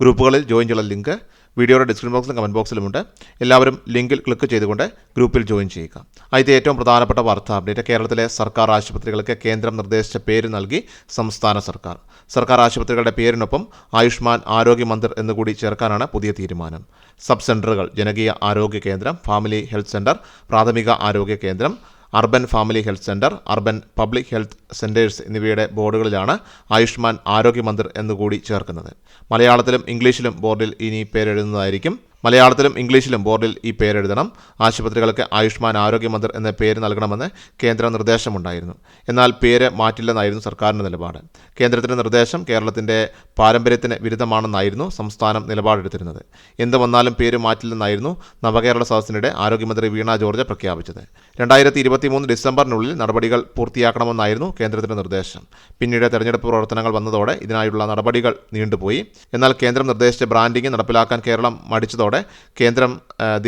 ഗ്രൂപ്പുകളിൽ ജോയിൻ ചെയ്യാനുള്ള ലിങ്ക് വീഡിയോയുടെ ഡിസ്ക്രിപ്ഷൻ ബോക്സിലും കമന്റ് ബോക്സിലുമുണ്ട്. എല്ലാവരും ലിങ്കിൽ ക്ലിക്ക് ചെയ്തുകൊണ്ട് ഗ്രൂപ്പിൽ ജോയിൻ ചെയ്യുക. ആദ്യത്തെ ഏറ്റവും പ്രധാനപ്പെട്ട വാർത്ത അപ്ഡേറ്റ് കേരളത്തിലെ സർക്കാർ ആശുപത്രികൾക്ക് കേന്ദ്രം നിർദ്ദേശിച്ച പേര് നൽകി സംസ്ഥാന സർക്കാർ. സർക്കാർ ആശുപത്രികളുടെ പേരിനൊപ്പം ആയുഷ്മാൻ ആരോഗ്യ മന്ദിർ എന്നുകൂടി ചേർക്കാനാണ് പുതിയ തീരുമാനം. സബ് സെന്ററുകൾ ജനകീയ ആരോഗ്യ കേന്ദ്രം ഫാമിലി ഹെൽത്ത് സെന്റർ പ്രാഥമിക ആരോഗ്യ കേന്ദ്രം urban family health centre urban public health centres എന്നിവയുടെ ബോർഡുകളിലാണ് ആയുഷ്മാൻ ആരോഗ്യ എന്നുകൂടി ചേർക്കുന്നത്. മലയാളത്തിലും ഇംഗ്ലീഷിലും ബോർഡിൽ ഇനി പേരെഴുതുന്നതായിരിക്കും മലയാളത്തിലും ഇംഗ്ലീഷിലും ബോർഡിൽ ഈ പേരെഴുതണം. ആശുപത്രികൾക്ക് ആയുഷ്മാൻ ആരോഗ്യ എന്ന പേര് നൽകണമെന്ന് കേന്ദ്ര നിർദ്ദേശമുണ്ടായിരുന്നു. എന്നാൽ പേര് മാറ്റില്ലെന്നായിരുന്നു സർക്കാരിന്റെ നിലപാട്. കേന്ദ്രത്തിന്റെ നിർദ്ദേശം കേരളത്തിന്റെ പാരമ്പര്യത്തിന് വിരുദ്ധമാണെന്നായിരുന്നു സംസ്ഥാനം നിലപാടെടുത്തിരുന്നത്. എന്ത് വന്നാലും പേര് മാറ്റില്ലെന്നായിരുന്നു നവകേരള സദസ്സിനിടെ ആരോഗ്യമന്ത്രി വീണ ജോർജ് പ്രഖ്യാപിച്ചത്. രണ്ടായിരത്തി ഇരുപത്തി മൂന്ന് ഡിസംബറിനുള്ളിൽ നടപടികൾ പൂർത്തിയാക്കണമെന്നായിരുന്നു കേന്ദ്രത്തിന്റെ നിർദ്ദേശം. പിന്നീട് തെരഞ്ഞെടുപ്പ് പ്രവർത്തനങ്ങൾ വന്നതോടെ ഇതിനായുള്ള നടപടികൾ നീണ്ടുപോയി. എന്നാൽ കേന്ദ്രം നിർദ്ദേശിച്ച ബ്രാൻഡിംഗ് നടപ്പിലാക്കാൻ കേരളം മടിച്ചതോടെ കേന്ദ്രം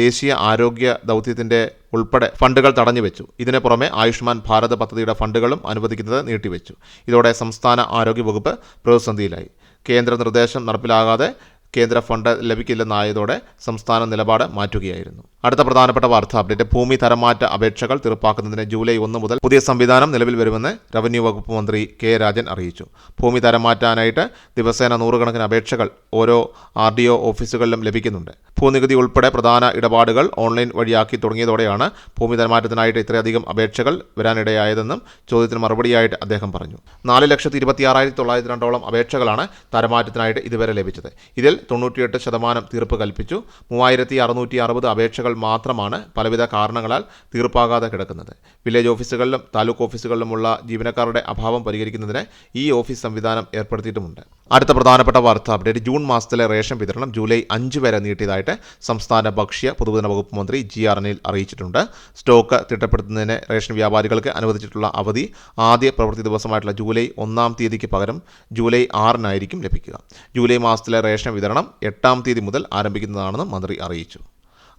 ദേശീയ ആരോഗ്യ ദൗത്യത്തിന്റെ ഉൾപ്പെടെ ഫണ്ടുകൾ തടഞ്ഞു വെച്ചു. ഇതിന് പുറമെ ആയുഷ്മാൻ ഭാരത് പദ്ധതിയുടെ ഫണ്ടുകളും അനുവദിക്കുന്നത് നീട്ടിവെച്ചു. ഇതോടെ സംസ്ഥാന ആരോഗ്യ വകുപ്പ് പ്രതിസന്ധിയിലായി. കേന്ദ്ര നിർദ്ദേശം നടപ്പിലാകാതെ കേന്ദ്ര ഫണ്ട് ലഭിക്കില്ലെന്നായതോടെ സംസ്ഥാന നിലപാട് മാറ്റുകയായിരുന്നു. അടുത്ത പ്രധാനപ്പെട്ട വാർത്ത. അപ്ഡേറ്റ്. ഭൂമി തരംമാറ്റ അപേക്ഷകൾ തീർപ്പാക്കുന്നതിന് ജൂലൈ ഒന്ന് മുതൽ പുതിയ സംവിധാനം നിലവിൽ വരുമെന്ന് റവന്യൂ വകുപ്പ് മന്ത്രി കെ രാജൻ അറിയിച്ചു. ഭൂമി തരംമാറ്റാനായിട്ട് ദിവസേന നൂറുകണക്കിന് അപേക്ഷകൾ ഓരോ ആർ ഡി ഒ ഓഫീസുകളിലും ലഭിക്കുന്നുണ്ട്. ഭൂനികുതി ഉൾപ്പെടെ പ്രധാന ഇടപാടുകൾ ഓൺലൈൻ വഴിയാക്കി തുടങ്ങിയതോടെയാണ് ഭൂമി തരമാറ്റത്തിനായിട്ട് ഇത്രയധികം അപേക്ഷകൾ വരാനിടയായതെന്നും ചോദ്യത്തിന് മറുപടിയായിട്ട് അദ്ദേഹം പറഞ്ഞു. നാല് ലക്ഷത്തി ഇരുപത്തി ആറായിരത്തി തൊള്ളായിരത്തി രണ്ടോളം അപേക്ഷകളാണ് തരമാറ്റത്തിനായിട്ട് ഇതുവരെ ലഭിച്ചത്. ഇതിൽ തൊണ്ണൂറ്റിയെട്ട് ശതമാനം തീർപ്പ് കൽപ്പിച്ചു. മൂവായിരത്തി അറുന്നൂറ്റി അറുപത് അപേക്ഷകൾ മാത്രമാണ് പലവിധ കാരണങ്ങളാൽ തീർപ്പാകാതെ കിടക്കുന്നത്. വില്ലേജ് ഓഫീസുകളിലും താലൂക്ക് ഓഫീസുകളിലുമുള്ള ജീവനക്കാരുടെ അഭാവം പരിഹരിക്കുന്നതിന് ഈ ഓഫീസ് സംവിധാനം ഏർപ്പെടുത്തിയിട്ടുമുണ്ട്. അടുത്ത പ്രധാനപ്പെട്ട വാർത്ത അപ്ഡേറ്റ് ജൂൺ മാസത്തിലെ റേഷൻ വിതരണം ജൂലൈ അഞ്ച് വരെ നീട്ടിയതായിട്ട് സംസ്ഥാന ഭക്ഷ്യ പൊതുവിതരണ വകുപ്പ് മന്ത്രി ജി ആർ അനിൽ അറിയിച്ചിട്ടുണ്ട്. സ്റ്റോക്ക് തിട്ടപ്പെടുത്തുന്നതിന് റേഷൻ വ്യാപാരികൾക്ക് അനുവദിച്ചിട്ടുള്ള അവധി ആദ്യ പ്രവൃത്തി ദിവസമായിട്ടുള്ള ജൂലൈ ഒന്നാം തീയതിക്ക് പകരം ജൂലൈ ആറിനായിരിക്കും ലഭിക്കുക. ജൂലൈ മാസത്തിലെ റേഷൻ വിതരണം എട്ടാം തീയതി മുതൽ ആരംഭിക്കുന്നതാണെന്ന് മന്ത്രി അറിയിച്ചു.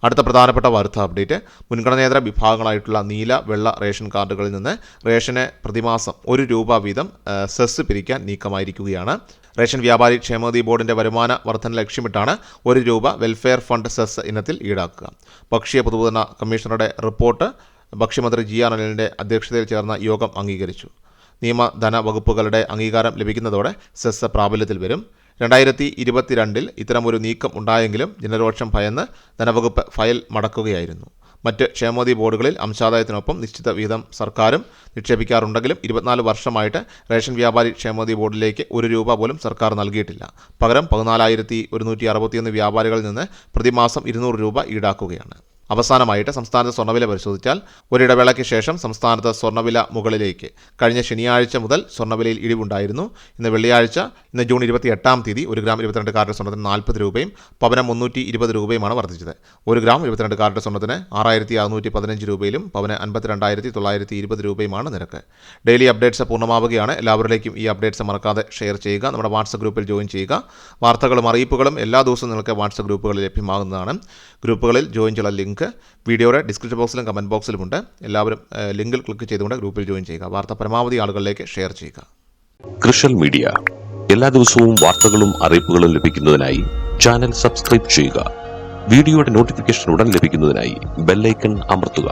അടുത്ത പ്രധാനപ്പെട്ട വാർത്ത അപ്ഡേറ്റ്. മുൻഗണനേതര വിഭാഗങ്ങളായിട്ടുള്ള നീല വെള്ള റേഷൻ കാർഡുകളിൽ നിന്ന് റേഷന് പ്രതിമാസം ഒരു രൂപ വീതം സെസ് പിരിക്കാൻ നീക്കമായിരിക്കുകയാണ്. റേഷൻ വ്യാപാരി ക്ഷേമനിധി ബോർഡിന്റെ വരുമാന വർധന ലക്ഷ്യമിട്ടാണ് ഒരു രൂപ വെൽഫെയർ ഫണ്ട് സെസ് ഇനത്തിൽ ഈടാക്കുക. ഭക്ഷ്യ പൊതുവിതരണ കമ്മീഷണറുടെ റിപ്പോർട്ട് ഭക്ഷ്യമന്ത്രി ജി ആർ അനിലിന്റെ അധ്യക്ഷതയിൽ ചേർന്ന യോഗം അംഗീകരിച്ചു. നിയമ ധന വകുപ്പുകളുടെ അംഗീകാരം ലഭിക്കുന്നതോടെ സെസ് പ്രാബല്യത്തിൽ വരും. രണ്ടായിരത്തി ഇരുപത്തിരണ്ടിൽ ഇത്തരമൊരു നീക്കം ഉണ്ടായെങ്കിലും ജനരോക്ഷം ഭയന്ന് ധനവകുപ്പ് ഫയൽ മടക്കുകയായിരുന്നു. മറ്റ് ക്ഷേമനിധി ബോർഡുകളിൽ അംശാദായത്തിനൊപ്പം നിശ്ചിത വീതം സർക്കാരും നിക്ഷേപിക്കാറുണ്ടെങ്കിലും ഇരുപത്തിനാല് വർഷമായിട്ട് റേഷൻ വ്യാപാരി ക്ഷേമനിധി ബോർഡിലേക്ക് ഒരു രൂപ പോലും സർക്കാർ നൽകിയിട്ടില്ല. പകരം പതിനാലായിരത്തി ഒരുന്നൂറ്റി അറുപത്തിയൊന്ന് വ്യാപാരികളിൽ നിന്ന് പ്രതിമാസം ഇരുന്നൂറ് രൂപ ഈടാക്കുകയാണ്. അവസാനമായിട്ട് സംസ്ഥാനത്ത് സ്വർണവില പരിശോധിച്ചാൽ ഒരിടവേളയ്ക്ക് ശേഷം സംസ്ഥാനത്ത് സ്വർണവില മുകളിലേക്ക് കഴിഞ്ഞ ശനിയാഴ്ച മുതൽ സ്വർണവിലയിൽ ഇടിവുണ്ടായിരുന്നു. ഇന്ന് വെള്ളിയാഴ്ച ഇന്ന് ജൂൺ ഇരുപത്തി എട്ടാം തീയതി ഒരു ഗ്രാം ഇരുപത്തിരണ്ട് കാർഡ് സ്വർണത്തിന് നാൽപ്പത് രൂപയും പവനം മുന്നൂറ്റി ഇരുപത് രൂപയുമാണ് വർദ്ധിച്ചത്. ഒരു ഗ്രാം ഇരുപത്തിരണ്ട് കാർഡ് സ്വർണത്തിന് ആറായിരത്തി അറുന്നൂറ്റി പതിനഞ്ച് രൂപയിലും പവന് അൻപത്തിരണ്ടായിരത്തി തൊള്ളായിരത്തി ഇരുപത് രൂപയുമാണ് നിരക്ക്. ഡെയിലി അപ്ഡേറ്റ്സ് പൂർണമാവുകയാണ്. എല്ലാവരിലേക്കും ഈ അപ്ഡേറ്റ്സ് മറക്കാതെ ഷെയർ ചെയ്യുക. നമ്മുടെ വാട്സപ്പ് ഗ്രൂപ്പിൽ ജോയിൻ ചെയ്യുക. വാർത്തകളും അറിയിപ്പുകളും എല്ലാ ദിവസവും നിങ്ങൾക്ക് വാട്സപ്പ് ഗ്രൂപ്പുകളിൽ ലഭ്യമാകുന്നതാണ്. ഗ്രൂപ്പുകളിൽ ജോയിൻ ചെയ്യാൻ ലിങ്ക് വീഡിയോയുടെ ഡിസ്ക്രിപ്ഷൻ ബോക്സിലും കമന്റ് ബോക്സിലുമുണ്ട് എല്ലാവരും ലിങ്കിൽ ക്ലിക്ക് ചെയ്തുകൊണ്ട് ഗ്രൂപ്പിൽ ജോയിൻ ചെയ്യുക. വാർത്ത പരമാവധി ആളുകളിലേക്ക് ഷെയർ ചെയ്യുക. കൃഷൽ മീഡിയ. എല്ലാ ദിവസവും വാർത്തകളും അറിയിപ്പുകളും ലഭിക്കുന്നതിനായി ചാനൽ സബ്സ്ക്രൈബ് ചെയ്യുക. വീഡിയോയുടെ നോട്ടിഫിക്കേഷൻ ഉടൻ ലഭിക്കുന്നതിനായി ബെല്ലൈക്കൺ അമർത്തുക.